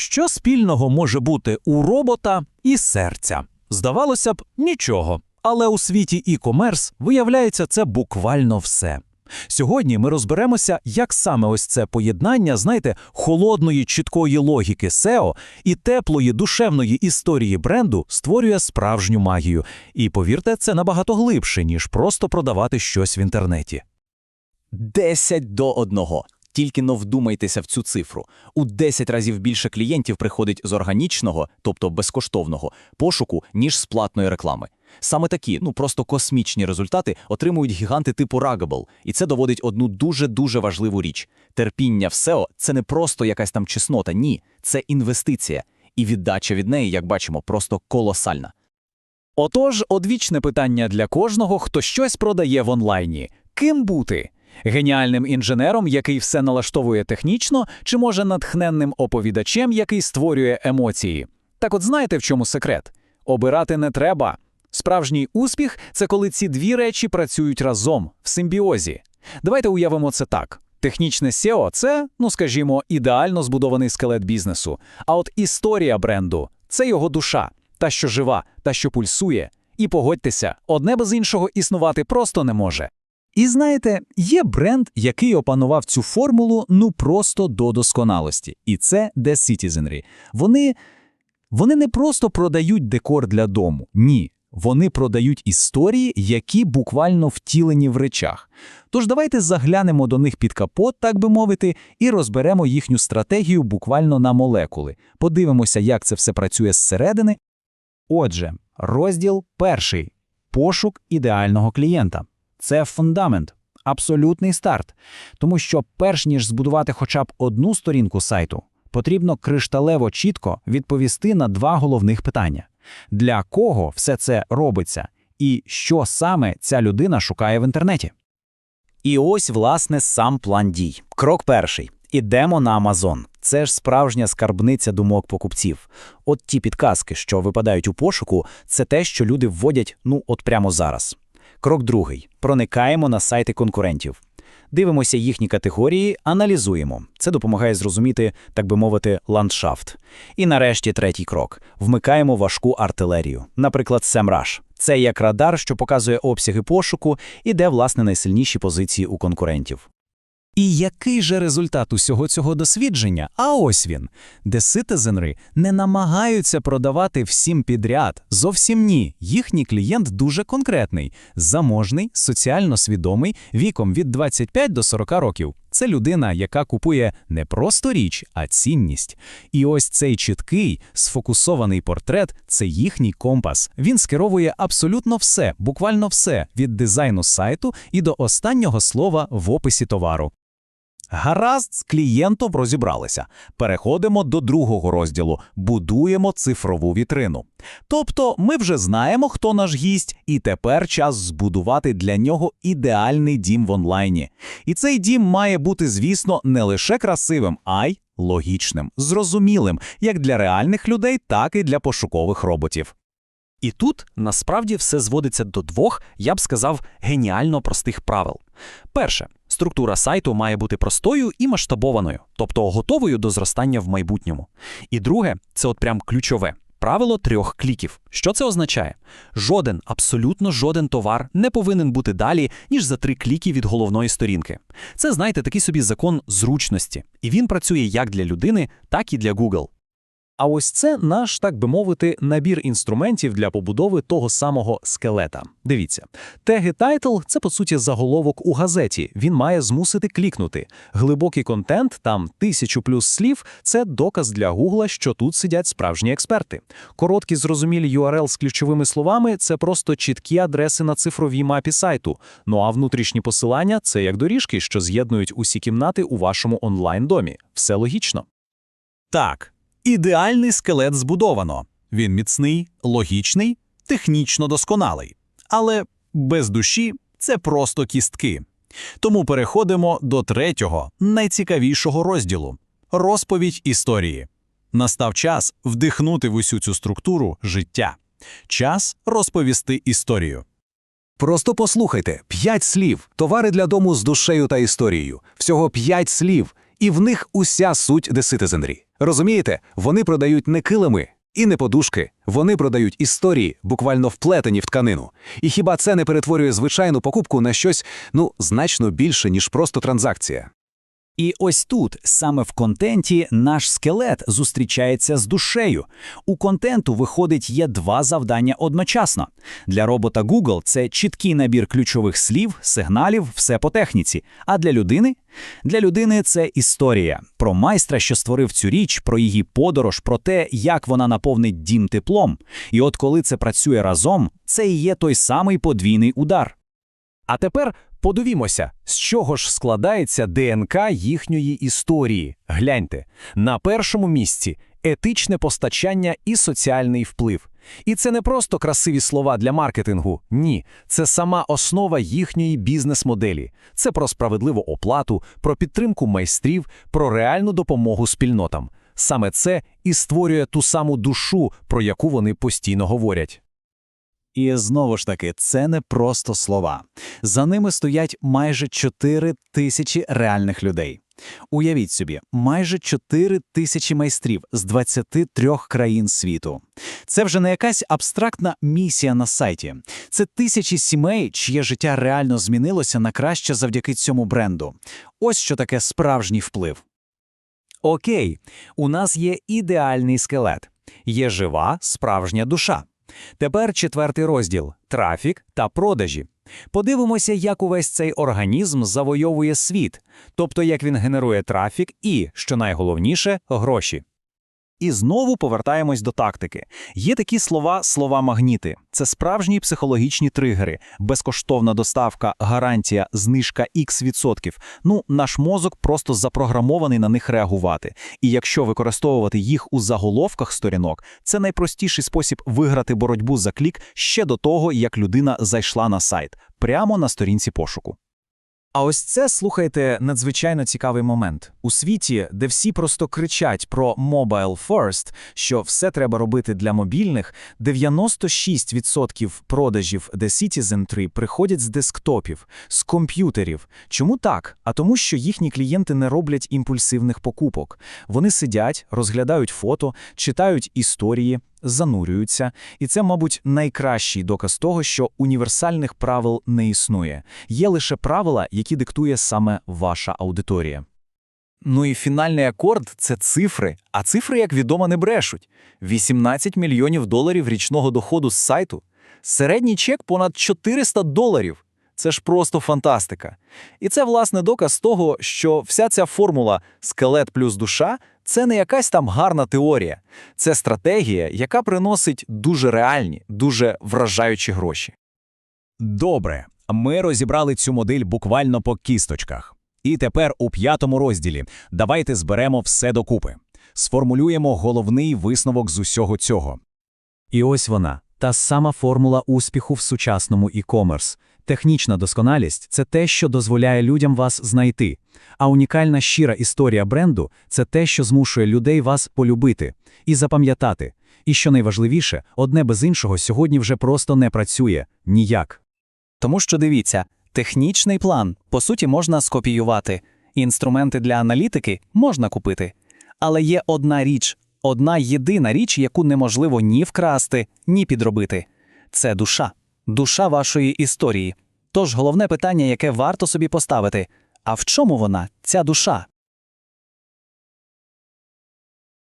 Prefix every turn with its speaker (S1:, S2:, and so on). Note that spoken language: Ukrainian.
S1: Що спільного може бути у робота і серця? Здавалося б, нічого. Але у світі e-commerce виявляється це буквально все. Сьогодні ми розберемося, як саме ось це поєднання, знаєте, холодної, чіткої логіки SEO і теплої душевної історії бренду створює справжню магію. І повірте, це набагато глибше, ніж просто продавати щось в інтернеті.
S2: 10 до 1. Тільки но вдумайтеся в цю цифру. У 10 разів більше клієнтів приходить з органічного, тобто безкоштовного, пошуку, ніж з платної реклами. Саме такі, ну просто космічні результати отримують гіганти типу Ruggable, і це доводить одну дуже-дуже важливу річ. Терпіння в SEO – це не просто якась там чеснота, ні, це інвестиція. І віддача від неї, як бачимо, просто колосальна.
S1: Отож, одвічне питання для кожного, хто щось продає в онлайні. Ким бути? Геніальним інженером, який все налаштовує технічно, чи може натхненним оповідачем, який створює емоції? Так от знаєте, в чому секрет? Обирати не треба. Справжній успіх це коли ці дві речі працюють разом, в симбіозі. Давайте уявимо це так. Технічне SEO – це, ну скажімо, ідеально збудований скелет бізнесу. А от історія бренду це його душа, та, що жива, та, що пульсує. І погодьтеся, одне без іншого існувати просто не може. І знаєте, є бренд, який опанував цю формулу ну просто до досконалості. І це The Citizenry. Вони, вони не просто продають декор для дому, ні. Вони продають історії, які буквально втілені в речах. Тож давайте заглянемо до них під капот, так би мовити, і розберемо їхню стратегію буквально на молекули. Подивимося, як це все працює зсередини. Отже, розділ перший пошук ідеального клієнта. Це фундамент, абсолютний старт. Тому що, перш ніж збудувати хоча б одну сторінку сайту, потрібно кришталево чітко відповісти на два головних питання: для кого все це робиться, і що саме ця людина шукає в інтернеті.
S2: І ось, власне, сам план дій. Крок перший. Ідемо на Амазон. Це ж справжня скарбниця думок покупців. От ті підказки, що випадають у пошуку, це те, що люди вводять ну от прямо зараз. Крок другий. Проникаємо на сайти конкурентів. Дивимося їхні категорії, аналізуємо. Це допомагає зрозуміти, так би мовити, ландшафт. І нарешті третій крок: вмикаємо важку артилерію, наприклад, SEMrush. Це як радар, що показує обсяги пошуку і де, власне, найсильніші позиції у конкурентів.
S1: І який же результат усього цього дослідження? А ось він. Де ситизенри не намагаються продавати всім підряд. Зовсім ні. Їхній клієнт дуже конкретний, заможний, соціально свідомий, віком від 25 до 40 років. Це людина, яка купує не просто річ, а цінність. І ось цей чіткий, сфокусований портрет це їхній компас. Він скеровує абсолютно все, буквально все, від дизайну сайту і до останнього слова в описі товару. Гаразд, з клієнтом розібралися. Переходимо до другого розділу будуємо цифрову вітрину. Тобто ми вже знаємо, хто наш гість, і тепер час збудувати для нього ідеальний дім в онлайні. І цей дім має бути, звісно, не лише красивим, а й логічним, зрозумілим, як для реальних людей, так і для пошукових роботів.
S3: І тут насправді все зводиться до двох, я б сказав, геніально простих правил. Перше, структура сайту має бути простою і масштабованою, тобто готовою до зростання в майбутньому. І друге, це от прям ключове. Правило трьох кліків. Що це означає? Жоден, абсолютно жоден товар не повинен бути далі, ніж за три кліки від головної сторінки. Це, знаєте, такий собі закон зручності, і він працює як для людини, так і для Google.
S1: А ось це наш, так би мовити, набір інструментів для побудови того самого скелета. Дивіться, теги тайтл це по суті заголовок у газеті. Він має змусити клікнути. Глибокий контент, там тисячу плюс слів, це доказ для Гугла, що тут сидять справжні експерти. Короткі зрозумілі URL з ключовими словами це просто чіткі адреси на цифровій мапі сайту. Ну а внутрішні посилання це як доріжки, що з'єднують усі кімнати у вашому онлайн-домі. Все логічно. Так. Ідеальний скелет збудовано. Він міцний, логічний, технічно досконалий. Але без душі це просто кістки. Тому переходимо до третього, найцікавішого розділу розповідь історії. Настав час вдихнути в усю цю структуру життя. Час розповісти історію.
S4: Просто послухайте: п'ять слів, товари для дому з душею та історією. Всього п'ять слів. І в них уся суть The Citizenry. Розумієте, вони продають не килими і не подушки, вони продають історії, буквально вплетені в тканину. І хіба це не перетворює звичайну покупку на щось, ну, значно більше, ніж просто транзакція?
S2: І ось тут, саме в контенті, наш скелет зустрічається з душею. У контенту, виходить, є два завдання одночасно. Для робота Google це чіткий набір ключових слів, сигналів, все по техніці. А для людини? Для людини це історія про майстра, що створив цю річ, про її подорож, про те, як вона наповнить дім теплом. І от коли це працює разом, це і є той самий подвійний удар.
S3: А тепер подивімося, з чого ж складається ДНК їхньої історії. Гляньте, на першому місці етичне постачання і соціальний вплив. І це не просто красиві слова для маркетингу. Ні, це сама основа їхньої бізнес-моделі. Це про справедливу оплату, про підтримку майстрів, про реальну допомогу спільнотам. Саме це і створює ту саму душу, про яку вони постійно говорять.
S2: І знову ж таки, це не просто слова. За ними стоять майже 4 тисячі реальних людей. Уявіть собі, майже 4 тисячі майстрів з 23 країн світу. Це вже не якась абстрактна місія на сайті. Це тисячі сімей, чиє життя реально змінилося на краще завдяки цьому бренду. Ось що таке справжній вплив. Окей, у нас є ідеальний скелет. Є жива, справжня душа. Тепер четвертий розділ трафік та продажі. Подивимося, як увесь цей організм завойовує світ, тобто як він генерує трафік і, що найголовніше, гроші. І знову повертаємось до тактики. Є такі слова слова-магніти. Це справжні психологічні тригери, безкоштовна доставка, гарантія, знижка X відсотків. Ну, наш мозок просто запрограмований на них реагувати. І якщо використовувати їх у заголовках сторінок, це найпростіший спосіб виграти боротьбу за клік ще до того, як людина зайшла на сайт, прямо на сторінці пошуку. А ось це, слухайте, надзвичайно цікавий момент. У світі, де всі просто кричать про mobile first, що все треба робити для мобільних, 96% продажів The Citizen 3 приходять з десктопів, з комп'ютерів. Чому так? А тому, що їхні клієнти не роблять імпульсивних покупок. Вони сидять, розглядають фото, читають історії, занурюються, і це, мабуть, найкращий доказ того, що універсальних правил не існує. Є лише правила, які диктує саме ваша аудиторія. Ну і фінальний акорд це цифри, а цифри, як відомо, не брешуть. 18 мільйонів доларів річного доходу з сайту. Середній чек понад 400 доларів. Це ж просто фантастика. І це, власне, доказ того, що вся ця формула скелет плюс душа це не якась там гарна теорія. Це стратегія, яка приносить дуже реальні, дуже вражаючі гроші.
S1: Добре, ми розібрали цю модель буквально по кісточках. І тепер у п'ятому розділі давайте зберемо все докупи. Сформулюємо головний висновок з усього цього.
S2: І ось вона, та сама формула успіху в сучасному e-commerce. Технічна досконалість це те, що дозволяє людям вас знайти. А унікальна щира історія бренду це те, що змушує людей вас полюбити і запам'ятати. І що найважливіше, одне без іншого сьогодні вже просто не працює ніяк.
S5: Тому що дивіться, технічний план, по суті, можна скопіювати, інструменти для аналітики можна купити. Але є одна річ, одна єдина річ, яку неможливо ні вкрасти, ні підробити. Це душа, душа вашої історії. Тож головне питання, яке варто собі поставити: а в чому вона, ця душа?